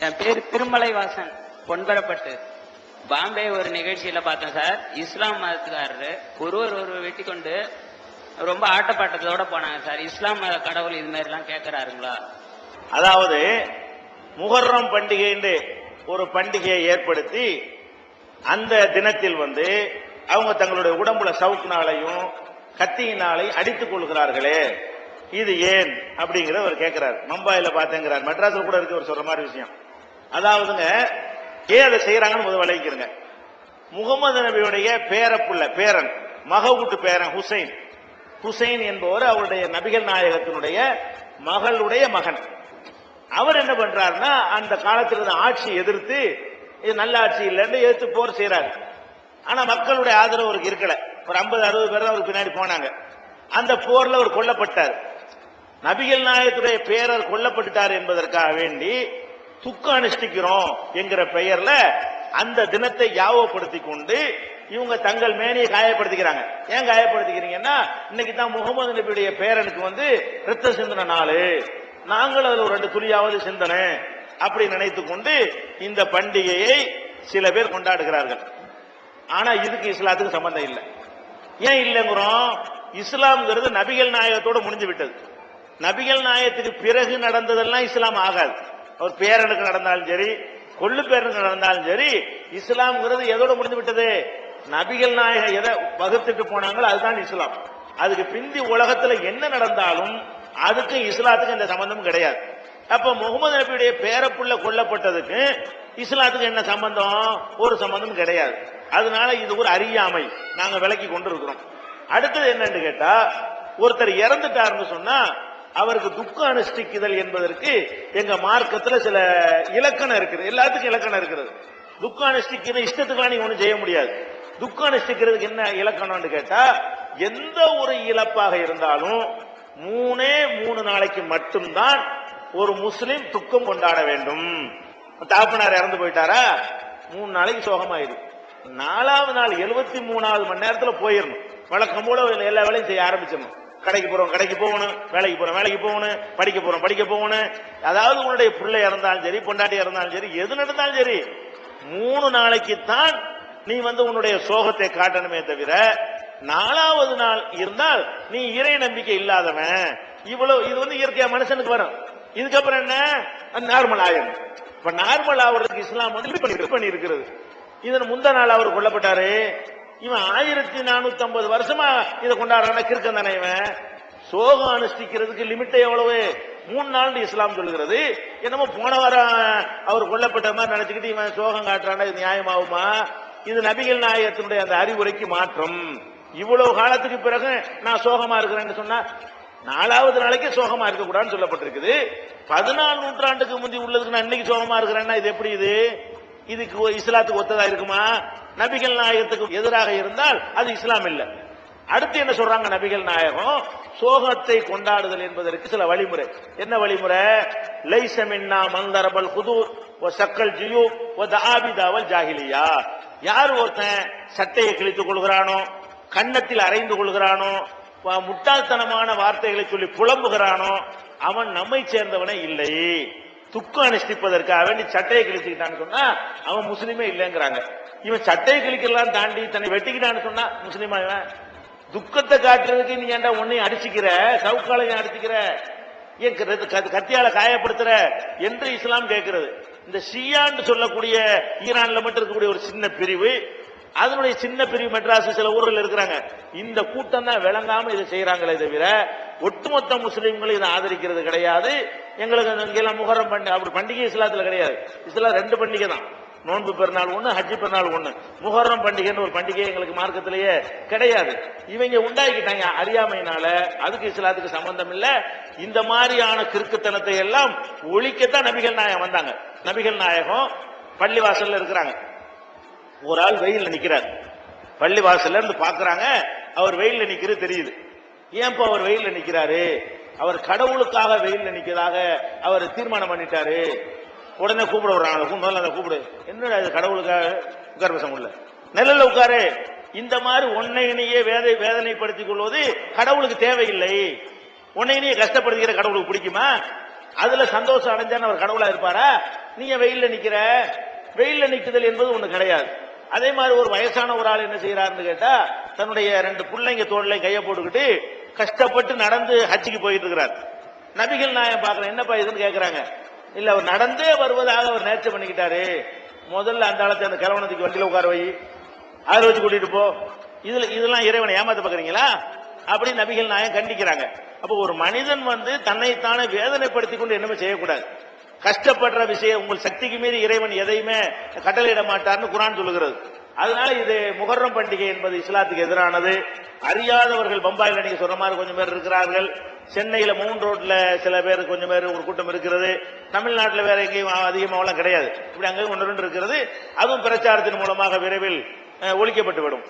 என் பேர் திருமலை வாசன் பொன்பரப்பட்டு பாம்பே ஒரு நிகழ்ச்சியில பார்த்தேன் சார். இஸ்லாம் மதத்துக்காரரு ஒருவர் ஒரு வெட்டி கொண்டு ரொம்ப ஆட்டப்பாட்டத்தோட போனாங்க சார். இஸ்லாம் மத கடவுள் இது மாதிரி எல்லாம் கேட்கிறாருங்களா அதாவது முகர்ரம் பண்டிகைன்னு ஒரு பண்டிகையை ஏற்படுத்தி அந்த தினத்தில் வந்து அவங்க தங்களுடைய உடம்புல சவுக்குனாலையும் கத்தியினாலையும் அடித்துக் கொள்கிறார்களே இது ஏன் அப்படிங்கறத அவர் கேட்கிறார் மும்பாயில பார்த்தேங்கிறார். மெட்ராஸ்ல கூட இருக்கு ஒரு சொல்ற மாதிரி விஷயம். அதாவதுங்க ஏன் அதை செய்யறாங்கன்னு முதல் விளைவிக்கிறங்க முகமது நபியுடைய பேரப்புள்ள பேரன் மகவுட்டு பேரன் ஹுசைன். ஹுசைன் என்பவர் அவருடைய நபிகள் நாயகத்தினுடைய மகளுடைய மகன். அவர் என்ன பண்றாருன்னா அந்த காலத்தில் இருந்த ஆட்சி எதிர்த்து இது நல்ல ஆட்சி இல்லைன்னு எதிர்த்து போர் செய்யறாரு ஆனா மக்களுடைய ஆதரவு அவருக்கு இருக்கல. ஒரு ஐம்பது அறுபது பேர் அவருக்கு பின்னாடி போனாங்க. அந்த போர்ல அவர் கொல்லப்பட்டார். நபிகள் நாயகத்துடைய பேரர் கொல்லப்பட்டுட்டார் என்பதற்காக வேண்டி துக்கம் அனுஷ்டிக்கிறோம் என்கிற பெயர்ல அந்த தினத்தை யாவப்படுத்தி கொண்டு இவங்க தங்கள் மேனியை காயப்படுத்திக்கிறாங்க. ஏன் காயப்படுத்திக்கிறீங்கன்னா இன்னைக்கு தான் முகமது நபியுடைய பேரனுக்கு வந்து ரத்த சிந்தன நாள். நாங்கள் அதில் ஒரு ரெண்டு துளியாவது சிந்தனை அப்படி நினைத்து கொண்டு இந்த பண்டிகையை சில பேர் கொண்டாடுகிறார்கள். ஆனா இதுக்கு இஸ்லாத்துக்கு சம்பந்தம் இல்லை. ஏன் இல்லைங்கிறோம்? இஸ்லாம்ங்கிறது நபிகள் நாயகத்தோடு முடிஞ்சு விட்டது. நபிகள் நாயகத்துக்கு பிறகு நடந்ததெல்லாம் இஸ்லாம் ஆகாது. ஒரு பேரனுக்கு நடந்தாலும் சரி கொள்ளு பேரனுக்கு நடந்தாலும் சரி இஸ்லாம்ங்கிறது எதோட முடிஞ்சு விட்டது? நபிகள் நாயகம் எதை வகுத்துட்டு போனாங்களோ அதுதான் இஸ்லாம். அதுக்கு பிந்தி உலகத்துல என்ன நடந்தாலும் அதுக்கும் இஸ்லாத்துக்கும் இந்த சம்பந்தம் கிடையாது. அப்ப முகமது நபியுடைய பேரப்புள்ள கொல்லப்பட்டதுக்கு இஸ்லாத்துக்கு என்ன சம்பந்தம்? ஒரு சம்பந்தம் கிடையாது. அதனால இது ஒரு அறியாமை. நாங்க விலக்கி கொண்டு இருக்கிறோம் அடுத்தது என்னன்னு கேட்டா ஒருத்தர் இறந்துட்டாருன்னு சொன்னா அவருக்கு துக்கம் அனுஷ்டிக்குதல் என்பதற்கு எங்க மார்க்கத்துல சில இலக்கணம் இருக்குது. எல்லாத்துக்கும் இலக்கணம் இருக்கிறது துக்கம் அனுஷ்டிக்கிற இஷ்டத்துக்கு நீங்க ஒண்ணும் செய்ய முடியாது. துக்கம் அனுஷ்டிக்கிறதுக்கு என்ன இலக்கணம்னு கேட்டா எந்த ஒரு இழப்பாக இருந்தாலும் மூணே மூணு நாளைக்கு மட்டும்தான் ஒரு முஸ்லிம் துக்கம் கொண்டாட வேண்டும். தாப்பனார் இறந்து போயிட்டாரா? மூணு நாளைக்கு சோகமாயிடும் நாலாவது நாள் எழுபத்தி மூணாவது மணி நேரத்தில் போயிடணும் வழக்கம் போல எல்லா வேலையும் செய்ய ஆரம்பிச்சிடணும் கடைக்கு போறோம் கடைக்கு போகணும் வேலைக்கு போறோம் வேலைக்கு போகணும் படிக்க போறோம் படிக்க போகணும். அதாவது உன்னுடைய பிள்ளை இறந்தாலும் சரி பொண்டாட்டி இறந்தாலும் சரி எது நடந்தாலும் சரி மூணு நாளைக்கு தான் நீ வந்து உன்னுடைய சோகத்தை காட்டணுமே தவிர நாலாவது நாள் இருந்தால் நீ இறை நம்பிக்கை இல்லாதவன். இவ்வளவு இது வந்து இயற்கையா மனுஷனுக்கு வரும். இதுக்கப்புறம் என்ன? நார்மல் ஆயிடும் இப்ப நார்மல் ஆவறதுக்கு இஸ்லாம் வந்து இப்படி பண்ணி- பண்ணி இருக்கிறது இதன் முந்த நாள் அவர் கொல்லப்பட்டாரு. இவன் ஆயிரத்தி நானூத்தி ஐம்பது வருஷமா இதை கொண்டாடுறான. கிறுக்கன் தானே இவன்? சோகம் அனுஷ்டிக்கிறதுக்கு லிமிட் எவ்வளவு? மூணு நாள் இஸ்லாம் சொல்லுகிறது. என்னமோ போன வாரம் அவர் கொல்லப்பட்ட மாதிரி நினைச்சுக்கிட்டு இவன் சோகம் காட்டுறானா? இது நியாயமாகுமா? இது நபிகள் நாயகத்தினுடைய அந்த அறிவுரைக்கு மாற்றம். இவ்வளவு காலத்துக்கு பிறகு நான் சோகமா இருக்கிறேன்னு சொன்னா நாலாவது நாளைக்கு சோகமா இருக்க கூடாதுன்னு சொல்லப்பட்டிருக்குது. பதினாலு நூற்றாண்டுக்கு முந்தி உள்ளதுக்கு நான் இன்னைக்கு சோகமா இருக்கிறேன்னா இது எப்படி இது? இதுக்கு இஸ்லாத்துக்கு ஒத்ததா இருக்குமா? நபிகள் நாயகத்துக்கு எதிராக இருந்தால் அது இஸ்லாம் இல்லை. அடுத்து என்ன சொல்றாங்க நபிகள் நாயகம்? சோகத்தை கொண்டாடுதல் என்பதற்கு சில வழிமுறை. என்ன வழிமுறை? லைசமின்னா மந்தரபல் குதூர் ஓ சக்கல் ஜியு ஒ தாபிதாவல் ஜாகிலியா யார் ஒருத்தன் சட்டையை கிழித்துக் கொள்கிறானோ கன்னத்தில் அரைந்து கொள்கிறானோ முட்டாள்தனமான வார்த்தைகளை சொல்லி புலம்புகிறானோ அவன் நம்மை சேர்ந்தவனே இல்லை. துக்கம் அனுஷ்டிப்பதற்காக வேண்டி சட்டையை கிழிச்சுக்கிட்டான்னு சொன்னா அவன் முஸ்லீமே இல்லைங்கிறாங்க. இவன் சட்டையை கிழிக்கலாம் தாண்டி தன்னை வெட்டிக்கிட்டான்னு சொன்னா முஸ்லீமா இவன்? துக்கத்தை காட்டுறதுக்கு நீ ஏன்டா உன்னையும் அடிச்சுக்கிற? சவுக்காலையும் அடிச்சுக்கிற? ஏன் கத்தியால காயப்படுத்துற? என்று இஸ்லாம் கேட்கிறது. இந்த ஷியான்னு சொல்லக்கூடிய ஈரான்ல மட்டும் இருக்கக்கூடிய ஒரு சின்ன பிரிவு அதனுடைய சின்ன பிரிவு மெட்ராஸ் சில ஊர்கள் இருக்கிறாங்க. இந்த கூட்டம் தான் விளங்காம இதை செய்யறாங்களே தவிர ஒட்டுமொத்த முஸ்லீம்களும் இதை ஆதரிக்கிறது கிடையாது. எங்களுக்கு அந்த இங்கெல்லாம் முகரம் பண்ண அப்படி பண்டிகை இஸ்லாத்துல கிடையாது. இஸ்லாம் ரெண்டு பண்டிகை தான். நோன்பு பெருநாள் ஒண்ணு ஹஜ்ஜி பெருநாள் ஒண்ணு. முகரம் பண்டிகைன்னு ஒரு பண்டிகை எங்களுக்கு மார்க்கத்திலேயே கிடையாது. இவங்க உண்டாக்கிட்டாங்க அறியாமையினால அதுக்கு இஸ்லாத்துக்கு சம்பந்தம் இல்ல. இந்த மாதிரியான கிறுக்குத்தனத்தை எல்லாம் ஒழிக்கத்தான் நபிகள் நாயகம் வந்தாங்க. நபிகள் நாயகம் பள்ளிவாசல்ல இருக்கிறாங்க. ஒரு ஆள் வெயில்ல நிக்கிறார். பள்ளி வாசல்ல இருந்து பாக்குறாங்க. அவர் வெயில்ல நிக்கிறது தெரியுது. ஏன்பா அவர் வெயில்ல நிக்கிறாரு? அவர் கடவுளுக்காக வெயில்ல நிக்கிறதாக அவர் தீர்மானம் பண்ணிட்டாரு. உடனே கூப்பிட விடுறாங்க. முதல்ல அதை கூப்பிடு. என்னடா இது கடவுளுக்காக உட்கார பேச முடியல? நிழல்ல உட்காரு. இந்த மாதிரி ஒன்னையினையே வேதை வேதனைப்படுத்திக் கொள்வது கடவுளுக்கு தேவையில்லை. உன்னையினையே கஷ்டப்படுத்திக்கிற கடவுளுக்கு பிடிக்குமா? அதுல சந்தோஷம் அடைஞ்சான்னு அவர் கடவுளா இருப்பாரா? நீங்க வெயில்ல நிக்கிற? வெயில்ல நிக்குதல் என்பது ஒண்ணு கிடையாது. அதே மாதிரி ஒரு வயசான ஒரு ஆள் என்ன செய்யறாருன்னு கேட்டா தன்னுடைய ரெண்டு பிள்ளைங்க தோல்ல கையை போட்டுக்கிட்டு கஷ்டப்பட்டு நடந்து ஹஜ்ஜிக்கு போயிட்டு இருக்கிறார். நபிகள் நாயம் பாக்குறேன் என்னப்பா இதுன்னு கேக்குறாங்க. இல்ல அவர் நடந்தே வருவதாக அவர் நேர்ச்சி பண்ணிக்கிட்டாரு. முதல்ல அந்த ஆளத்தை அந்த கிழவனத்துக்கு வண்டியில் உட்கார வை. அதில் வச்சு கூட்டிட்டு போ. இதுல இதெல்லாம் இறைவனை ஏமாத்த பாக்குறீங்களா? அப்படி நபிகள் நாயம் கண்டிக்கிறாங்க. அப்போ ஒரு மனிதன் வந்து தன்னைத்தானே வேதனைப்படுத்தி கொண்டு என்னமே செய்யக்கூடாது. கஷ்டப்படுற விஷயம் உங்கள் சக்திக்கு மீறி இறைவன் எதையுமே கட்டளையிட மாட்டார்னு குரான் சொல்லுகிறது. அதனால இது முகர்ரம் பண்டிகை என்பது இஸ்லாத்துக்கு எதிரானது. அறியாதவர்கள் பம்பாயில் நீங்க சொன்ன மாதிரி கொஞ்சம் பேர் இருக்கிறார்கள். சென்னையில மவுண்ட் ரோட்ல சில பேர் கொஞ்சம் பேர் ஒரு கூட்டம் இருக்கிறது. தமிழ்நாட்டில் வேற எங்கேயும் அதிகமாவெல்லாம் கிடையாது. இப்படி அங்கேயும் ஒன்று ரெண்டு இருக்கிறது. அதுவும் பிரச்சாரத்தின் மூலமாக விரைவில் ஒழிக்கப்பட்டுவிடும் ஒழிக்கப்பட்டு விடும்.